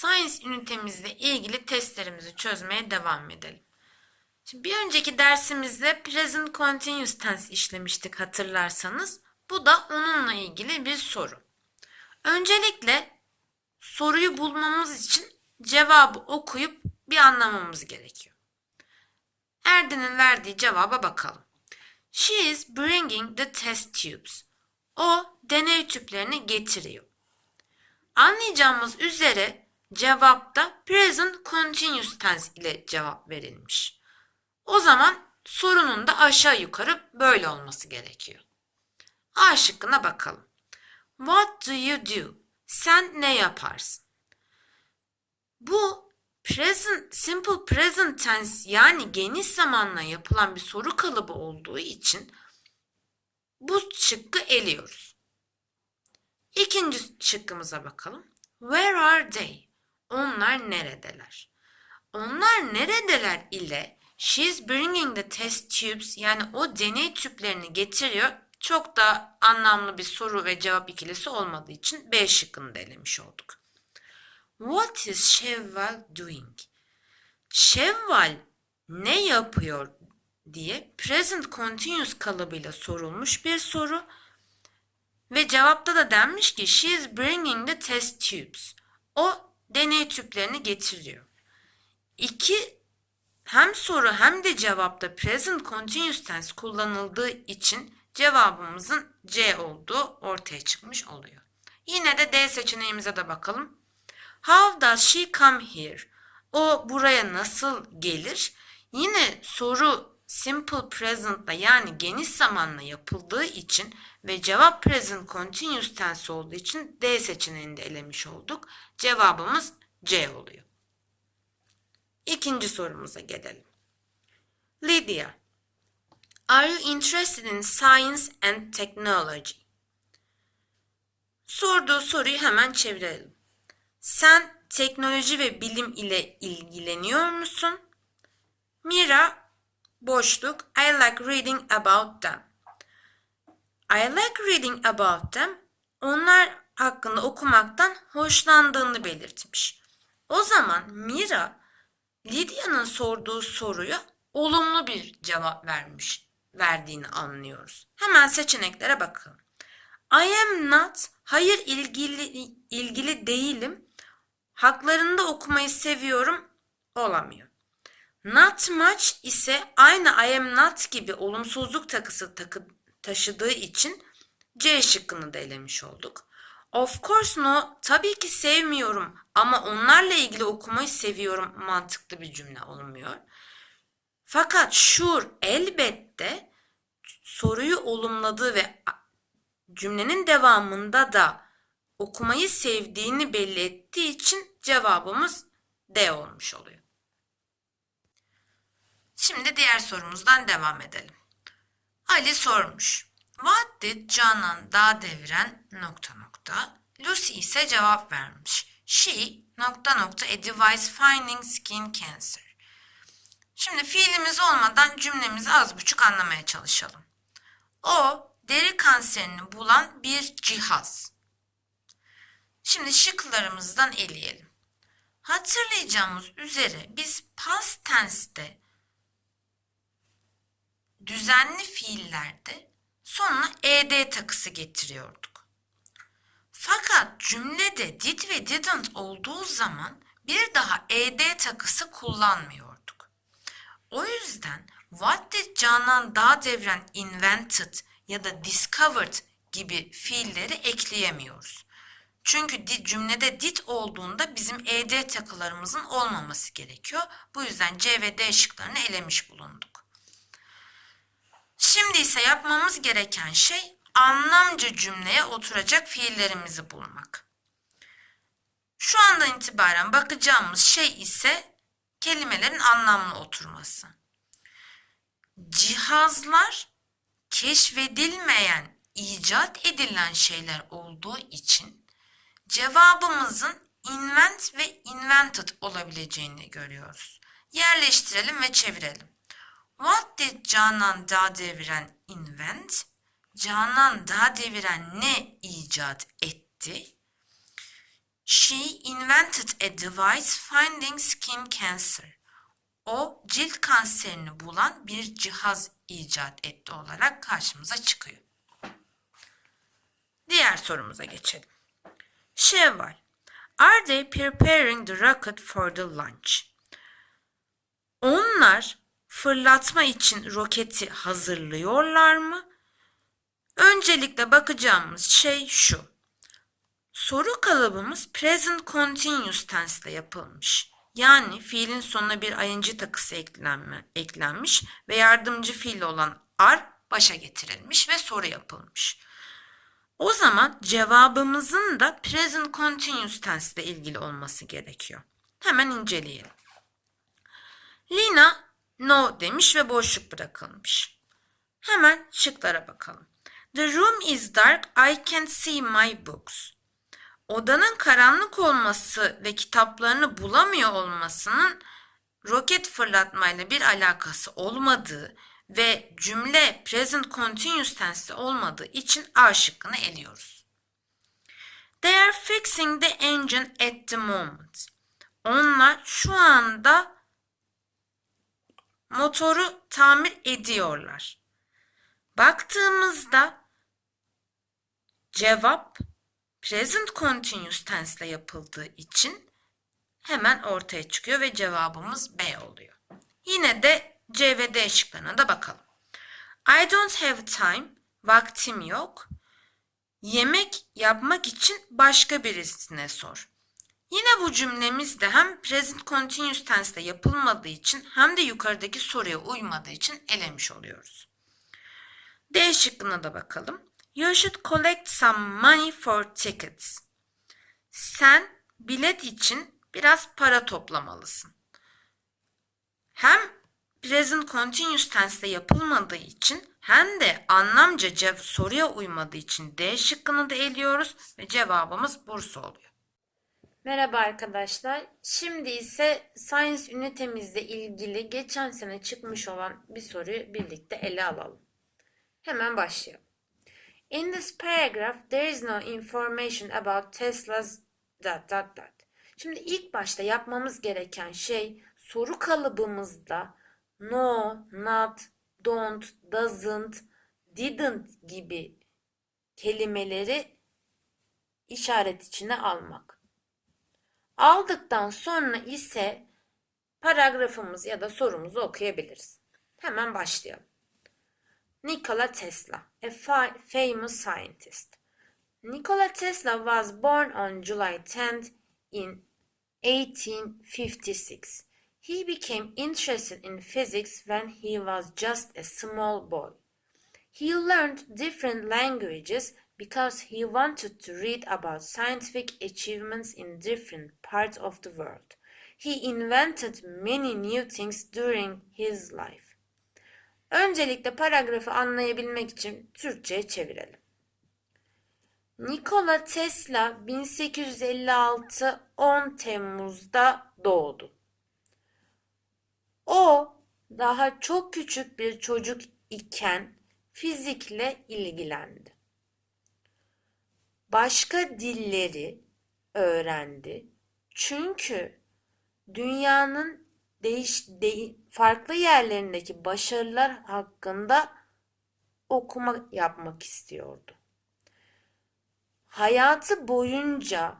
Science ünitemizle ilgili testlerimizi çözmeye devam edelim. Şimdi bir önceki dersimizde present continuous tense işlemiştik hatırlarsanız. Bu da onunla ilgili bir soru. Öncelikle soruyu bulmamız için cevabı okuyup bir anlamamız gerekiyor. Erdin'in verdiği cevaba bakalım. She is bringing the test tubes. O deney tüplerini getiriyor. Anlayacağımız üzere cevapta present continuous tense ile cevap verilmiş. O zaman sorunun da aşağı yukarı böyle olması gerekiyor. A şıkkına bakalım. What do you do? Sen ne yaparsın? Bu present, simple present tense yani geniş zamanla yapılan bir soru kalıbı olduğu için bu şıkkı eliyoruz. İkinci şıkkımıza bakalım. Where are they? Onlar neredeler? Onlar neredeler ile she's bringing the test tubes yani o deney tüplerini getiriyor. Çok da anlamlı bir soru ve cevap ikilisi olmadığı için B şıkkını da elemiş olduk. What is Şevval doing? Şevval ne yapıyor diye present continuous kalıbıyla sorulmuş bir soru. Ve cevapta da denmiş ki she is bringing the test tubes. O deney tüplerini getiriyor. İki hem soru hem de cevapta present continuous tense kullanıldığı için cevabımızın C olduğu ortaya çıkmış oluyor. Yine de D seçeneğimize de bakalım. How does she come here? O buraya nasıl gelir? Yine soru simple present'la yani geniş zamanla yapıldığı için ve cevap present continuous tense olduğu için D seçeneğini de elemiş olduk. Cevabımız C oluyor. İkinci sorumuza gelelim. Lydia, are you interested in science and technology? Sorduğu soruyu hemen çevirelim. Sen teknoloji ve bilim ile ilgileniyor musun? Mira boşluk I like reading about them. I like reading about them. Onlar hakkında okumaktan hoşlandığını belirtmiş. O zaman Mira Lydia'nın sorduğu soruya olumlu bir cevap vermiş, verdiğini anlıyoruz. Hemen seçeneklere bakalım. I am not, hayır ilgili ilgili değilim. Haklarında okumayı seviyorum olamıyor. Not much ise aynı I am not gibi olumsuzluk takısı takı, taşıdığı için C şıkkını da elemiş olduk. Of course no, tabii ki sevmiyorum ama onlarla ilgili okumayı seviyorum mantıklı bir cümle olmuyor. Fakat sure elbette soruyu olumladığı ve cümlenin devamında da okumayı sevdiğini belli ettiği için cevabımız D olmuş oluyor. Şimdi diğer sorumuzdan devam edelim. Ali sormuş. What did Canan dağ deviren nokta nokta. Lucy ise cevap vermiş. She nokta nokta a device finding skin cancer. Şimdi fiilimiz olmadan cümlemizi az buçuk anlamaya çalışalım. O deri kanserini bulan bir cihaz. Şimdi şıklarımızdan eleyelim. Hatırlayacağımız üzere biz past tense'te düzenli fiillerde sonuna ed takısı getiriyorduk. Fakat cümlede did ve didn't olduğu zaman bir daha ed takısı kullanmıyorduk. O yüzden what did Canan Dağ Devren invented ya da discovered gibi fiilleri ekleyemiyoruz. Çünkü did, cümlede did olduğunda bizim ed takılarımızın olmaması gerekiyor. Bu yüzden C ve D şıklarını elemiş bulunduk. Şimdi ise yapmamız gereken şey anlamcı cümleye oturacak fiillerimizi bulmak. Şu andan itibaren bakacağımız şey ise kelimelerin anlamlı oturması. Cihazlar keşfedilmeyen, icat edilen şeyler olduğu için cevabımızın invent ve invented olabileceğini görüyoruz. Yerleştirelim ve çevirelim. What did Canan Dağ Deviren invent? Canan Dağ Deviren ne icat etti? She invented a device finding skin cancer. O cilt kanserini bulan bir cihaz icat etti olarak karşımıza çıkıyor. Diğer sorumuza geçelim. Şevval. Are they preparing the rocket for the launch? Onlar fırlatma için roketi hazırlıyorlar mı? Öncelikle bakacağımız şey şu. Soru kalıbımız present continuous tense yapılmış. Yani fiilin sonuna bir ing takısı eklenme, eklenmiş ve yardımcı fiil olan are başa getirilmiş ve soru yapılmış. O zaman cevabımızın da present continuous tense ile ilgili olması gerekiyor. Hemen inceleyelim. Lina no demiş ve boşluk bırakılmış. Hemen şıklara bakalım. The room is dark, I can't see my books. Odanın karanlık olması ve kitaplarını bulamıyor olmasının roket fırlatmayla bir alakası olmadığı ve cümle present continuous tense olmadığı için A şıkkını eliyoruz. They are fixing the engine at the moment. Onlar şu anda motoru tamir ediyorlar. Baktığımızda cevap present continuous tense ile yapıldığı için hemen ortaya çıkıyor ve cevabımız B oluyor. Yine de C ve D şıklarına da bakalım. I don't have time, vaktim yok. Yemek yapmak için başka birisine sor. Yine bu cümlemizde hem present continuous tense ile yapılmadığı için hem de yukarıdaki soruya uymadığı için elemiş oluyoruz. D şıkkına da bakalım. You should collect some money for tickets. Sen bilet için biraz para toplamalısın. Hem present continuous tense ile yapılmadığı için hem de anlamca soruya uymadığı için D şıkkını da eliyoruz ve cevabımız Bursa oluyor. Merhaba arkadaşlar. Şimdi ise Science ünitemizle ilgili geçen sene çıkmış olan bir soruyu birlikte ele alalım. Hemen başlayalım. In this paragraph there is no information about Tesla's dot dot dot. Şimdi ilk başta yapmamız gereken şey soru kalıbımızda no, not, don't, doesn't, didn't gibi kelimeleri işaret içine almak. Aldıktan sonra ise paragrafımız ya da sorumuzu okuyabiliriz. Hemen başlayalım. Nikola Tesla, a fa- famous scientist. Nikola Tesla was born on July 10th in 1856. He became interested in physics when he was just a small boy. He learned different languages because he wanted to read about scientific achievements in different parts of the world. He invented many new things during his life. Öncelikle paragrafı anlayabilmek için Türkçe'ye çevirelim. Nikola Tesla 1856 10 Temmuz'da doğdu. O daha çok küçük bir çocuk iken fizikle ilgilendi. Başka dilleri öğrendi. Çünkü dünyanın değiş, de- farklı yerlerindeki başarılar hakkında okuma yapmak istiyordu. Hayatı boyunca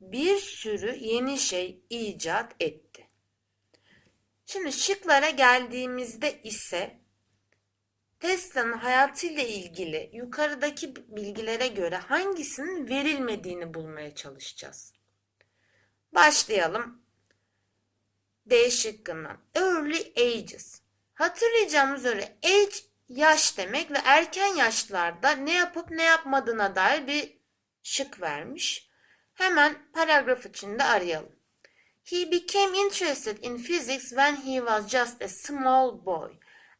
bir sürü yeni şey icat etti. Şimdi şıklara geldiğimizde ise Tesla'nın hayatıyla ilgili yukarıdaki bilgilere göre hangisinin verilmediğini bulmaya çalışacağız. Başlayalım. D şıkkından. Early ages. Hatırlayacağımız üzere age yaş demek ve erken yaşlarda ne yapıp ne yapmadığına dair bir şık vermiş. Hemen paragraf içinde arayalım. He became interested in physics when he was just a small boy.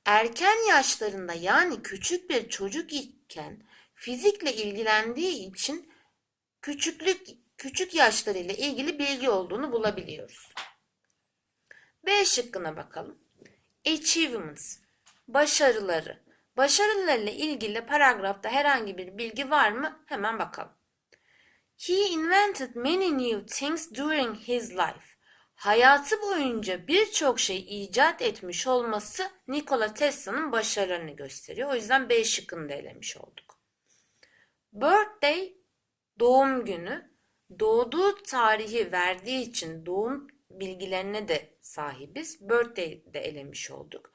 Erken yaşlarında yani küçük bir çocuk iken fizikle ilgilendiği için küçüklük küçük yaşlarıyla ilgili bilgi olduğunu bulabiliyoruz. B şıkkına bakalım. Achievements, başarıları. Başarılarıyla ilgili paragrafta herhangi bir bilgi var mı? Hemen bakalım. He invented many new things during his life. Hayatı boyunca birçok şey icat etmiş olması Nikola Tesla'nın başarılarını gösteriyor. O yüzden B şıkkını da elemiş olduk. Birthday doğum günü doğduğu tarihi verdiği için doğum bilgilerine de sahibiz. Birthday de elemiş olduk.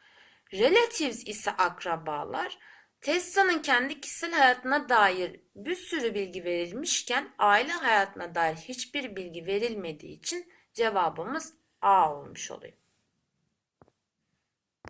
Relatives ise akrabalar. Tesla'nın kendi kişisel hayatına dair bir sürü bilgi verilmişken aile hayatına dair hiçbir bilgi verilmediği için cevabımız A olmuş oluyor.